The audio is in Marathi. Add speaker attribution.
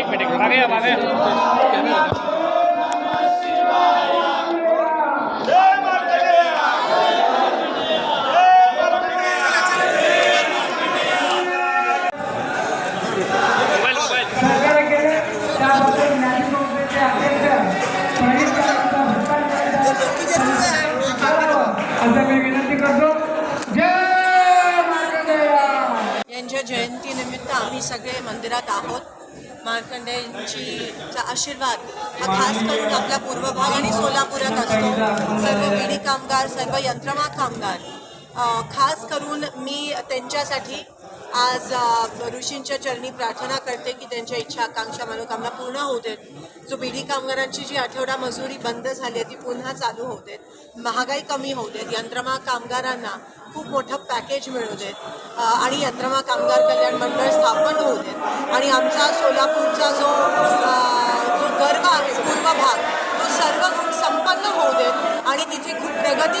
Speaker 1: एक मिनिट मागे मागे
Speaker 2: यांच्या जयंतीनिमित्त आम्ही सगळे मंदिरात आहोत. मार्कंडेयांचीचा आशीर्वाद हा खास करून आपल्या पूर्व भाग आणि सोलापुरात असतो. सर्व विडी कामगार सर्व यंत्रमा कामगार. खास करून मी त्यांच्यासाठी आज ऋषींच्या चरणी प्रार्थना करते की त्यांच्या इच्छा आकांक्षा मनोकामना पूर्ण होऊ देत. जो बीडी कामगारांची जी आठवडा मजुरी बंद झाली आहे ती पुन्हा चालू होऊ देत. महागाई कमी होऊ देत. यंत्रमा कामगारांना खूप मोठं पॅकेज मिळू देत. आणि यंत्रमा कामगार कल्याण मंडळ स्थापन होऊ देत. आणि आमचा जगत